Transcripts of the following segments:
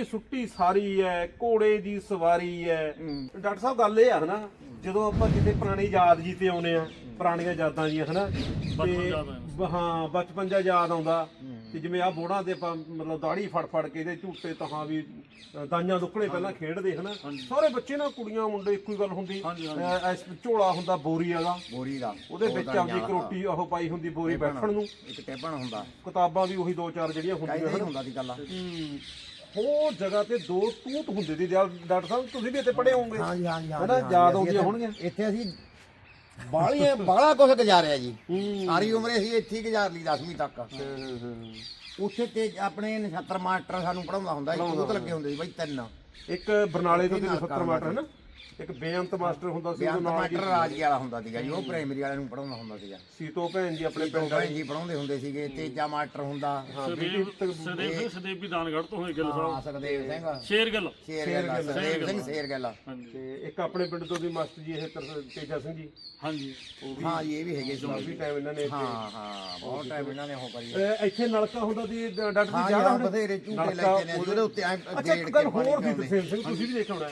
ਅੱਧੀ ਸੁੱਟੀ ਸਾਰੀ ਐ ਘੋੜੇ ਦੀ ਸਵਾਰੀ ਐ। ਡਾਕਟਰ ਸਾਹਿਬ ਗੱਲ ਇਹ ਆ ਹਨਾ ਜਦੋਂ ਆਪਾਂ ਕਿਤੇ ਪੁਰਾਣੀ ਯਾਦ ਜੀ ਤੇ ਆਉਨੇ ਆ ਪੁਰਾਣੀਆਂ ਯਾਦਾਂ ਜੀਆਂ ਹਨਾ ਤੇ ਹਾਂ ਬਚਪਨ ਜਿਹਾ ਯਾਦ ਆਉਂਦਾ ਤੇ ਜਿਵੇਂ ਆ ਬੋੜਾਂ ਤੇ ਆਪਾਂ ਮਤਲਬ ਦਾੜੀ ਫੜ ਫੜ ਕੇ ਇਹਦੇ ਝੂਟੇ ਤਹਾਂ ਵੀ ਦਾਈਆਂ ਦੁੱਕਣੇ ਪਹਿਲਾਂ ਖੇਡਦੇ ਹਨਾ। ਸਾਰੇ ਬੱਚੇ ਨਾ ਕੁੜੀਆਂ ਮੁੰਡੇ ਇੱਕੋ ਹੀ ਗੱਲ ਹੁੰਦੀ। ਐਸ ਝੋਲਾ ਹੁੰਦਾ ਬੋਰੀ ਵਾਲਾ। ਬੋਰੀ ਦਾ ਉਹਦੇ ਵਿੱਚ ਆਪਦੀ ਕਰੋਟੀ ਉਹ ਪਾਈ ਹੁੰਦੀ ਬੋਰੀ ਬੈਠਣ ਨੂੰ। ਇੱਕ ਟੇਬਣ ਹੁੰਦਾ। ਕਿਤਾਬਾਂ ਵੀ ਉਹੀ ਦੋ ਚਾਰ ਜਿਹੜੀਆਂ ਹੁੰਦੀਆਂ ਹੁੰਦਾ ਦੀ ਗੱਲ ਉਹ ਜਗ੍ਹਾ ਤੇ ਦੋ ਤੂਤ ਹੁੰਦੇ ਸੀ ਦਿਆਲ- ਡਾਕਟਰ ਸਾਹਿਬ ਤੁਸੀਂ ਵੀ ਇੱਥੇ ਪੜ੍ਹੇ ਹੋਵੋਗੇ। ਹਾਂਜੀ ਹਾਂਜੀ ਹਨਾ ਯਾਦ ਆਉਂਦੀਆਂ ਹੋਣਗੀਆਂ। ਇੱਥੇ ਅਸੀਂ ਬਾਲੀਆਂ ਬਾਲਾ ਕੁਝ ਗੁਜ਼ਾਰਿਆ ਜੀ। ਸਾਰੀ ਉਮਰ ਅਸੀਂ ਇੱਥੇ ਹੀ ਗੁਜ਼ਾਰ ਲਈ 10ਵੀਂ ਤੱਕ। ਉੱਥੇ ਤੇ ਆਪਣੇ ਨਛੱਤਰ ਮਾਸਟਰ ਸਾਨੂੰ ਪੜਾਉਂਦਾ ਹੁੰਦਾ ਸੀ ਬਹੁਤ ਲੱਗੇ ਹੁੰਦੇ ਸੀ ਬਈ ਤਿੰਨ। ਇੱਕ ਬਰਨਾਲੇ ਤੋਂ 370 ਮਾਸਟਰ ਹੈ ਨਾ ਇੱਕ ਬੇਅੰਤ ਮਾਸਟਰ ਹੁੰਦਾ ਸੀ ਬਿਆਨ ਉਹਦਾ ਨਾਮ ਮਾਸਟਰ ਰਾਜੀ ਵਾਲਾ ਹੁੰਦਾ ਸੀਗਾ ਜੀ ਉਹ ਪ੍ਰਾਇਮਰੀ ਵਾਲਿਆਂ ਨੂੰ ਪੜਾਉਂਦਾ ਹੁੰਦਾ ਸੀਗਾ। ਸੀਤੋ ਭੈਣ ਜੀ ਆਪਣੇ ਪਿੰਡ ਭੈਣ ਜੀ ਪੜਾਉਂਦੇ ਹੁੰਦੇ ਸੀਗੇ ਤੇਜਾ ਮਾਸਟਰ ਹੁੰਦਾ। ਸਦੇਵ ਸਦੇਵ ਸਿੰਘ ਸਦੇਵੀ ਦਾਨਗੜ੍ਹ ਤੋਂ ਹੋਏ ਗੱਲ ਹਾਂ ਸੁਖਦੇਵ ਸਿੰਘ। ਸ਼ੇਰਗਿੱਲ। ਸ਼ੇਰ ਗੱਲ ਸੁਖਦੇਵ ਸਿੰਘ ਸ਼ੇਰ ਗੱਲ ਹਾਂਜੀ। ਤੇ ਇੱਕ ਆਪਣੇ ਪਿੰਡ ਤੋਂ ਵੀ ਮਾਸਟਰ ਜੀ ਇਹ ਤਰ- ਤੇਜਾ ਸਿੰਘ ਜੀ। ਹਾਂਜੀ। ਹਾਂ ਜੀ ਇਹ ਵੀ ਹੈਗੇ ਸੀ। ਕਾਫੀ ਟਾਈਮ ਇਹਨਾਂ ਨੇ ਹਾਂ ਹਾਂ ਬਹੁਤ ਟਾਈਮ ਇਹਨਾਂ ਨੇ ਉਹ ਕਰੀ। ਅਹ ਇੱਥੇ ਨਲਕਾ ਹੁੰਦਾ ਸੀ ਡਾਕਟਰ ਹਾਂ ਜੀ ਜੀ ਜਾਣਾ ਹਾਂ? ਬਥੇਰੇ ਝੂਟੇ ਲੈ ਕੇ ਨੇ ਉਹਦੇ ਉੱਤੇ ਐਂ ਅੱਛਾ ਗੇੜ ਇੱਕ ਗੱਲ ਕੇ ਪਾਣੀ ਹੋਰ ਦੀ ਪਾਉਂਦੇ। ਦਸੇਲ ਸਿੰਘ ਤੁਸੀਂ ਵੀ ਦੇਖਿਆ ਹੋਣਾ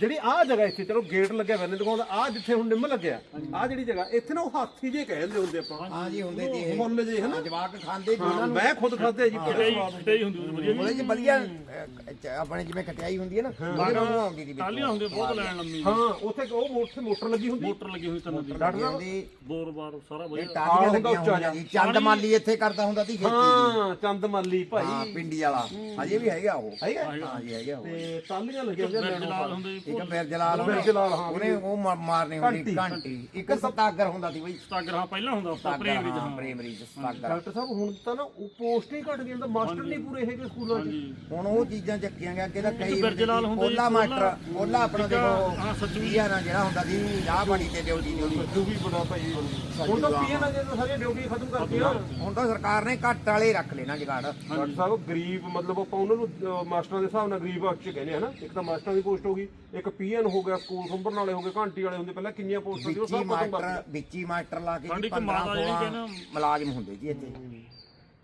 ਜਿਹੜੀ ਆਹ ਜਗ੍ਹਾ ਇੱਥੇ ਚਲੋ ਗੇਟ ਲੱਗਿਆ ਹੋਇਆ ਨੇ ਦਿਖਾਉਂਦਾ ਆਹ ਜਿੱਥੇ ਹੁਣ ਨਿੰਮ ਲੱਗਿਆ ਆਹ ਜਿਹੜੀ ਜਗ੍ਹਾ ਇੱਥੇ ਨਾ ਉਹ ਹਾਥੀ ਜੇ ਕਹਿੰਦੇ ਹੁੰਦੇ ਆਪਾਂ। ਹਾਂ ਜੀ ਹੁੰਦੇ ਸੀ ਇਹ। ਮੁੱਲ ਜੇ ਹਨਾ? ਜਵਾਕ ਖਾਂਦੇ ਹਾਂ, ਨੂੰ। ਮੈਂ ਖੁਦ ਖਾਧੇ ਜੀ ਬੜਾ ਸਵਾਦ। ਕਟਾਈ ਹੁੰਦੀ ਉਹਦੀ ਵਧੀਆ ਉਹਦੇ ਚ ਵਧੀਆ ਅਹ, ਚ- ਆਪਣੇ ਜਿਵੇਂ ਖਟਿਆਈ ਹੁੰਦੀ ਹੈ ਨਾ ਉਹਦੇ ਨੂੰ ਆਉਂਦੀ ਦੀ ਟਾਲੀਆਂ ਹੁੰਦੀਆਂ ਬਹੁਤ ਲੈਣ ਲੰਮੀ। ਹਾਂ ਉੱਥੇ ਉਹ ਮੋਟਰ ਮੋਟਰ ਲੱਗੀ ਹੁੰਦੀ? ਮੋਟਰ ਲੱਗੀ ਹੋਈ ਤਨ ਦੀ ਡਾਕਟਰ ਸਾਹਿਬ ਹੁੰਦੀ ਬੋਰ ਬਾਰ ਸਾਰਾ ਵਧੀਆ। ਇਹ ਹੁੰਦਾ ਲੱਗੀਆਂ ਉੱਚਾ ਹੁੰਦੀਆਂ ਜੀ। ਚੰਦ ਮਾਲੀ ਇੱਥੇ ਕਰਦਾ ਹੁੰਦਾ ਸੀ ਖੇਤੀ ਦੀ ਹਾਂ ਚੰਦ ਮੱਲੀ ਹਾਂ ਭਾਈ ਪਿੰਡੀ ਵਾਲਾ। ਅਜੇ ਵੀ ਹੈਗਾ ਉਹ। ਹੈਗਾ? ਹਾਂ ਜੀ ਹੈਗਾ ਉਹ। ਤੇ ਟਾਲੀਆਂ ਲੱਗੀਆਂ ਹੁੰਦੀਆਂ ਲੈਣੋਂ ਜਲਾਲ ਹੁੰਦੇ ਫਿਰ ਜਲਾਲ ਫਿਰ ਜਲਾਲ, ਹਾਂ। ਉਹਨੇ ਉਹ ਮਾ- ਮਾਰਨੀ ਹੁੰਦੀ ਘੰਟੀ। ਇੱਕ ਸਤਾਗਰ ਹੁੰਦਾ ਸੀ ਬਈ। ਸਟਾਗਰ ਹਾਂ ਪਹਿਲਾਂ ਹੁੰਦਾ ਉੱਪਰ ਸਤਾਗਰ ਪ੍ਰੀਮਰੀ ਹਾਂ ਪ੍ਰਾਇਮਰੀ ਚ ਸਤਾਗਰ ਡਾਕਟਰ ਸਾਹਿਬ ਹੁਣ ਤਾਂ ਨਾ ਉਹ ਪੋਸਟ ਹੀ ਘਟ ਗਈ ਤਾਂ ਮਾਸਟਰ ਨਹੀਂ ਪੂਰੇ ਹੈਗੇ ਸਕੂਲਾਂ 'ਚ। ਹਾਂਜੀ। ਹੁਣ ਉਹ ਚੀਜ਼ਾਂ ਚੱਕੀਆਂ ਗਿਆ ਅੱਗੇ ਤਾਂ ਕਈ ਬਿਰਜਲਾਲ ਹੁੰਦਾ ਜੀ, ਓਲਾ ਮਾਸਟਰ ਆਪਣਾ ਦੇਖੋ ਹਾਂ, ਸੱਚੀ। ਆ ਨਾ ਜਿਹੜਾ ਹੁੰਦਾ ਸੀ ਚਾਹ ਪਾਣੀ ਤੇ ਡਿਊਟੀ ਡਿਊਟੀ ਜੋ। ਵੀ ਬੜਾ ਭਾਈ ਹੁਣ ਤਾਂ ਪੀਐਨ ਆ। ਜੇ ਸਾਰੀਆਂ ਡਿਊਟੀ ਖਤਮ ਕਰਤੀਆਂ। ਹੁਣ ਤਾਂ ਸਰਕਾਰ ਨੇ ਘੱਟ ਵਾਲੇ ਰੱਖ ਲੈਣਾ ਜਗਾੜ। ਡਾਕਟਰ ਸਾਹਿਬ ਗਰੀਬ ਮਤਲਬ ਆਪਾਂ ਉਹਨਾਂ ਨੂੰ ਅਹ, ਮਾਸਟਰਾਂ ਦੇ ਹਿਸਾਬ ਨਾਲ ਗਰੀਬ ਚ ਕਹਿੰਦੇ ਹਨਾ ਇੱਕ ਤਾਂ ਮਾਸਟਰਾਂ ਦੀ ਪੋਸਟ ਹੋ ਗਈ ਇੱਕ ਪੀਐਨ ਹੋ ਗਿਆ ਸਕੂਲ ਸੰਭਰਨ ਵਾਲੇ ਹੋ ਗਏ ਘੰਟੀ ਵਾਲੇ ਹੁੰਦੇ ਪਹਿਲਾਂ ਕਿੰਨੀਆਂ ਪੋਸਟਾਂ ਸੀ ਉਹ ਵਿੱਚੀ ਸਭ ਖਤਮ ਮਾਸਟਰ ਕਰਤੀਆਂ ਵਿੱਚੀ ਮਾਸਟਰ ਲਾ ਕੇ ਸਾਡੀ ਜੀ ਇੱਕ 15 ਮਾਤਾ ਜਿਹੜੀ 16 ਕਹਿੰਦਾ- ਮੁਲਾਜ਼ਮ ਹੁੰਦੇ ਜੀ ਇੱਥੇ।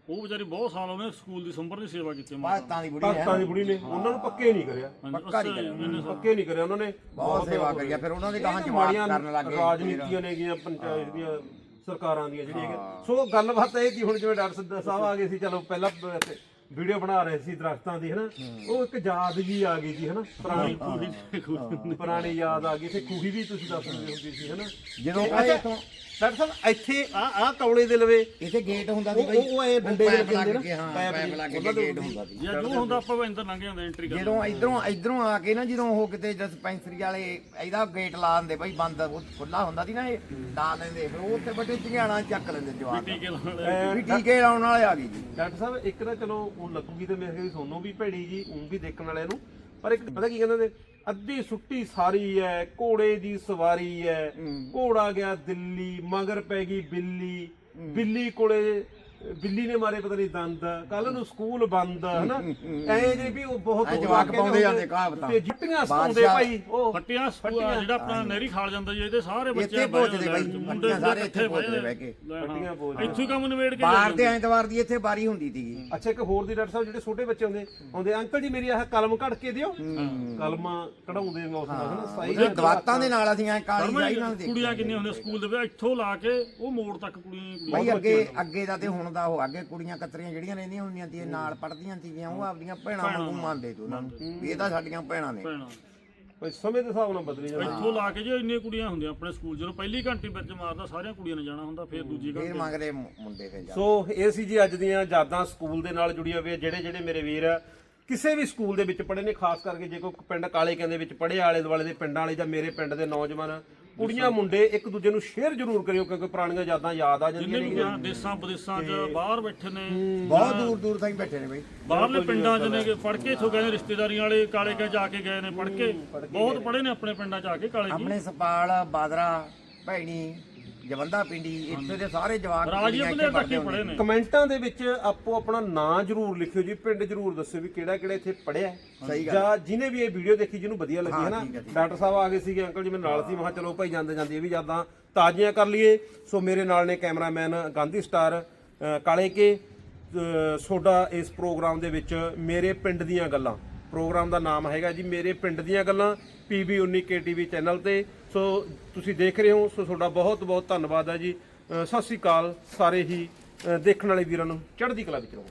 ਉਹ ਵਿਚਾਰੀ ਬਹੁਤ ਸਾਲ ਉਹਨੇ ਸਕੂਲ ਦੀ ਸੰਭਰ ਦੀ ਸੇਵਾ ਕੀਤੀ ਮਾਤਾ। ਪਾਕਿਸਤਾਨ ਦੀ ਬੁੜੀ ਹੈ। ਪਾਕਿਸਤਾਨ ਦੀ ਬੁੜੀ ਨੇ ਉਹਨਾਂ ਨੂੰ ਪੱਕੇ ਨਹੀਂ ਕਰਿਆ। ਪੱਕਾ ਨਹੀਂ ਕਰਿਆ ਪੱਕੇ ਨਹੀਂ ਕਰਿਆ ਉਹਨਾਂ ਨੇ। ਬਹੁਤ ਸੇਵਾ ਕਰੀ ਆ ਫਿਰ ਉਹਨਾਂ ਦੇ ਤਾਂ ਜਵਾਬ ਮਾੜੀਆਂ ਕਰਨ ਲੱਗੇ ਰਾਜਨੀਤੀਆਂ ਨੇ ਗਈਆਂ ਪੰਚਾਇਤ ਦੀਆਂ ਸਰਕਾਰਾਂ ਦੀਆਂ ਜਿਹੜੀਆਂ ਹੈਗੀਆਂ। ਸੋ ਗੱਲਬਾਤ ਇਹ ਕਿ ਹੁਣ ਜਿਵੇਂ ਡਾਕਟਰ ਸਾਹਿਬ ਆ ਗਏ ਸੀ ਚਲੋ ਪਹਿਲਾਂ ਵੀਡੀਓ ਬਣਾ ਰਹੇ ਸੀ ਦਰਖਤਾਂ ਦੀ ਹਨਾ? ਉਹ ਇੱਕ ਯਾਦ ਜੀ ਆ ਗਈ ਜੀ ਹਨਾ? ਪੁਰਾਣੀ ਪੁਰਾਣੀ ਯਾਦ ਆ ਗਈ ਤੇ ਖੂਹੀ ਵੀ ਤੁਸੀਂ ਦੱਸ ਦਿੰਦੇ ਹੁੰਦੀ ਸੀ ਹਨਾ? ਜਦੋਂ ਕਹੇ ਇੱਥੋਂ ਡਾਕਟਰ ਸਾਹਿਬ ਇੱਥੇ ਆ ਆ ਕੌਲੇ ਦੇ ਲਵੇ। ਇੱਥੇ ਗੇਟ ਹੁੰਦਾ ਸੀ ਉਹ- ਬਈ। ਉਹ ਇਹ ਡੰਡੇ ਪੈਪ ਲੱਗੇ ਹੁੰਦੇ ਲੱਗ ਨਾ, ਹਾਂ ਪੈਪ ਲੱਗ ਕੇ ਦੇ ਗੇਟ ਹੁੰਦਾ ਸੀ। ਜੇ ਜੋ ਹੁੰਦਾ ਆਪਾਂ ਅੰਦਰ ਲੰਘ ਜਾਂਦੇ ਐਂਟਰੀ ਕਰ ਜਦੋਂ ਇਧਰੋਂ ਇਧਰੋਂ ਆ ਕੇ ਨਾ ਜਦੋਂ ਉਹ ਕਿਤੇ ਡਿਸਪੈਂਸਰੀ ਵਾਲੇ ਇਹਦਾ ਗੇਟ ਲਾ ਦਿੰਦੇ ਬਈ ਬੰਦ ਉਹ ਖੁੱਲਾ ਹੁੰਦਾ ਸੀ ਨਾ ਇਹ ਲਾ ਲੈਂਦੇ ਫਿਰ ਉਹ ਉੱਥੇ ਬੱਟੇ ਝਿਆਣਾ ਚੱਕ ਲੈਂਦੇ ਜਵਾਕ। ਟੀਕੇ ਲਾਉਣ ਵੀ ਟੀਕੇ ਲਾਉਣ ਵਾਲੇ ਆ ਗਏ ਜੀ। ਡਾਕਟਰ ਸਾਹਿਬ ਇੱਕ ਤਾਂ ਚਲੋ ਉਹ ਲੱਗੂਗੀ ਤੇ ਮੇਰੇ ਖਿਆਲ ਸੋਨੂੰ ਵੀ ਭੈੜੀ ਜੀ ਉਹ ਵੀ ਦੇਖਣ ਵਾਲਿਆਂ ਨੂੰ। ਪਰ ਇੱਕ ਪਤਾ ਕੀ ਕਹਿੰਦੇ ਨੇ ਅੱਧੀ ਸੁੱਟੀ ਸਾਰੀ ਐ ਘੋੜੇ ਦੀ ਸਵਾਰੀ ਐ। ਘੋੜਾ ਗਿਆ ਦਿੱਲੀ ਮਗਰ ਪੈ ਗਈ ਬਿੱਲੀ। ਬਿੱਲੀ ਕੋਲੇ ਬਿੱਲੀ ਨੇ ਮਾਰੇ ਪਤਾ ਨਹੀਂ ਦੰਦ ਕੱਲ ਨੂੰ ਸਕੂਲ ਬੰਦ ਹਨਾ? ਐ ਜੇ ਵੀ ਉਹ ਬਹੁਤ ਐਂ ਜਵਾਕ ਪਾਉਂਦੇ ਜਾਂਦੇ ਕਹਾਵਤਾਂ। ਤੇ ਜੁੱਤੀਆਂ ਸਤਾਉਂਦੇ ਬਾਦਸ਼ਾਹ- ਭਾਈ ਉਹ ਫੱਟੀਆਂ ਸਕੂਆ ਜਿਹੜਾ ਆਪਣਾ ਨਹਿਰੀ ਖਾਲ ਜਾਂਦਾ ਜੀ ਇਹਦੇ ਸਾਰੇ ਬੱਚੇ ਇੱਥੇ ਪਹੁੰਚਦੇ ਬਈ ਫੱਟੀਆਂ ਸਾਰੇ ਇੱਥੇ ਪਹੁੰਚਦੇ ਬਹਿ ਕੇ। ਫੱਟੀਆਂ ਬੋਲ ਇੱਥੇ ਹੀ ਕੰਮ ਨਿਬੇੜ ਕੇ ਬਾਹਰ ਦੇ ਐਤਵਾਰ ਦੀ ਇੱਥੇ ਬਾਰੀ ਹੁੰਦੀ ਸੀਗੀ। ਅੱਛਾ ਇੱਕ ਹੋਰ ਦੀ ਡਾਕਟਰ ਸਾਹਿਬ ਜਿਹੜੇ ਛੋਟੇ ਬੱਚੇ ਆਉਂਦੇ ਆਉਂਦੇ ਅੰਕਲ ਜੀ ਮੇਰੀ ਆਹ ਕਲਮ ਕੱਢ ਕੇ ਦਿਓ। ਕਲਮਾਂ ਕਢਾਉਂਦੇ ਮੌਸਮ ਦਾ ਹਨਾ? ਸਾਈ ਉਹਦੇ ਦਵਾਤਾਂ ਦੇ ਨਾਲ ਅਸੀਂ ਐ ਕਾਲੀ ਜਾਈ ਨਾਲ ਦੇਖ ਕੁੜੀਆਂ ਕਿੰਨੀਆਂ ਹੁੰਦੀਆਂ ਸਕੂਲ ਦੇ ਵਿੱਚ ਇੱਥੋਂ ਲਾ ਕੇ ਉਹ ਮੋੜ ਤੱਕ ਕੁੜੀਆਂ ਕੁੜੀਆਂ ਬਈ ਅੱਗੇ ਅੱਗੇ ਦਾ ਤੇ ਹੁਣ ਦਾ ਉਹ ਅੱਗੇ ਕੁੜੀਆਂ ਕਤਰੀਆਂ ਜਿਹੜੀਆਂ ਰਹਿੰਦੀਆਂ ਹੁੰਦੀਆਂ ਸੀ ਨਾਲ ਪੜਦੀਆਂ ਸੀਗੀਆਂ ਉਹ ਆਪਦੀਆਂ ਭੈਣਾਂ ਵਾਂਗੂ ਮੰਨਦੇ ਸੀ ਉਹਨਾਂ ਨੂੰ। ਵੀ ਇਹ ਤਾਂ ਸਾਡੀਆਂ ਭੈਣਾਂ ਨੇ। ਭੈਣਾਂ। ਭਾਈ ਸਮੇਂ ਦੇ ਹਿਸਾਬ ਨਾਲ ਬਦਲੀ ਜਾਂਦਾ। ਇੱਥੋਂ ਲਾ ਕੇ ਜੇ ਇੰਨੀਆਂ ਕੁੜੀਆਂ ਹੁੰਦੀਆਂ ਆਪਣੇ ਸਕੂਲ ਜਦੋਂ ਪਹਿਲੀ ਘੰਟੀ ਵਿੱਚ ਮਾਰਦਾ ਸਾਰੀਆਂ ਕੁੜੀਆਂ ਨੇ ਜਾਣਾ ਹੁੰਦਾ ਫਿਰ ਦੂਜੀ ਫੇਰ ਘੰਟੀ। ਮੰਗਦੇ ਮੁ- ਮੁੰਡੇ ਫਿਰ ਜਾ। ਸੋ ਇਹ ਸੀ ਜੀ ਅੱਜ ਦੀਆਂ ਯਾਦਾਂ ਸਕੂਲ ਦੇ ਨਾਲ ਜੁੜੀਆਂ ਹੋਈਆਂ ਜਿਹੜੇ ਜਿਹੜੇ ਮੇਰੇ ਵੀਰ ਆ, ਕਿਸੇ ਵੀ ਸਕੂਲ ਦੇ ਵਿੱਚ ਪੜ੍ਹੇ ਨੇ ਖਾਸ ਕਰਕੇ ਜੇ ਕੋਈ ਪਿੰਡ ਕਾਲੇ ਕਹਿੰਦੇ ਵਿੱਚ ਪੜ੍ਹੇ ਆਲੇ ਦੁਆਲੇ ਦੇ ਪਿੰਡਾਂ ਵਾਲੇ ਜਾਂ ਮੇਰੇ ਪਿੰਡ ਦੇ ਨੌਜਵਾਨ ਕੁੜੀਆਂ ਮੁੰਡੇ ਇੱਕ ਦੂਜੇ ਨੂੰ ਸ਼ੇਅਰ ਜ਼ਰੂਰ ਕਰਿਓ ਕਿਉਂਕਿ ਪੁਰਾਣੀਆਂ ਯਾਦਾਂ ਯਾਦ ਆ ਜਾਂਦੀਆਂ ਜਿੰਨੇ ਨੇ। ਵੀ ਜਾਂ ਦੇਸਾਂ ਵਿਦੇਸਾਂ 'ਚ ਬਾਹਰ ਬੈਠੇ ਨੇ। ਬਹੁਤ ਦੂਰ ਦੂਰ ਤਾਈਂ ਬੈਠੇ ਨੇ ਬਈ। ਬਾਹਰਲੇ ਪਿੰਡਾਂ 'ਚ ਨੇ ਕਿ ਪੜ ਕੇ ਇਥੋਂ ਗਏ ਨੇ ਰਿਸ਼ਤੇਦਾਰੀਆਂ ਵਾਲੇ ਕਾਲੇ ਕੇ ਜਾ ਕੇ ਗਏ ਨੇ ਪੜ ਕੇ। ਬਹੁਤ ਪੜੇ ਨੇ ਆਪਣੇ ਪਿੰਡਾਂ 'ਚ ਆ ਕੇ ਕਾਲੇ ਜੀ। ਆਪਣੇ ਸਪਾਲ ਬਾਦਰਾ ਭੈਣੀ ਜਵੰਦਾ ਪਿੰਡੀ ਇੱਥੇ ਦੇ ਸਾਰੇ ਜਵਾਕ ਤੱਕ ਹੀ ਪੜੇ ਨੇ। ਕਮੈਂਟਾਂ ਦੇ ਵਿੱਚ ਆਪੋ ਆਪਣਾ ਨਾਂ ਜ਼ਰੂਰ ਲਿਖਿਓ ਜੀ ਪਿੰਡ ਜ਼ਰੂਰ ਦੱਸਿਓ ਵੀ ਕਿਹੜਾ ਕਿਹੜਾ ਇੱਥੇ ਪੜਿਆ ਸਹੀ ਗੱਲ ਜਾਂ ਜਿਹਨੇ ਵੀ ਇਹ ਵੀਡੀਓ ਦੇਖੀ ਜਿਹਨੂੰ ਵਧੀਆ ਲੱਗੀ ਹੈ ਨਾ ਡਾਕਟਰ ਸਾਹਿਬ ਆ ਗਏ ਸੀਗੇ ਅੰਕਲ ਜੀ ਮੇਰੇ ਨਾਲ ਸੀ ਮੈਂ ਕਿਹਾ ਚਲੋ ਭਾਈ ਜਾਂਦੇ ਜਾਂਦੇ ਇਹ ਵੀ ਯਾਦਾਂ ਤਾਜ਼ੀਆਂ ਕਰ ਲਈਏ। ਸੋ ਮੇਰੇ ਨਾਲ ਨੇ ਕੈਮਰਾਮੈਨ ਗਾਂਧੀ ਸਟਾਰ ਕਾਲੇ ਕੇ ਤੁਹਾਡਾ ਇਸ ਪ੍ਰੋਗਰਾਮ ਦੇ ਵਿੱਚ ਮੇਰੇ ਪਿੰਡ ਦੀਆਂ ਗੱਲਾਂ। ਪ੍ਰੋਗਰਾਮ ਦਾ ਨਾਮ ਹੈਗਾ ਜੀ ਮੇਰੇ ਪਿੰਡ ਦੀਆਂ ਗੱਲਾਂ ਪੀਬੀ 19 ਕੇਟੀਵੀ ਚੈਨਲ ਤੇ। ਸੋ ਤੁਸੀਂ ਦੇਖ ਰਹੇ ਹੋ, ਸੋ ਤੁਹਾਡਾ ਬਹੁਤ ਬਹੁਤ ਧੰਨਵਾਦ ਹੈ ਜੀ। ਸਤਿ ਸ੍ਰੀ ਅਕਾਲ ਸਾਰੇ ਹੀ ਦੇਖਣ ਵਾਲੇ ਵੀਰਾਂ ਨੂੰ, ਚੜ੍ਹਦੀ ਕਲਾ ਵਿੱਚ ਰਹੋ।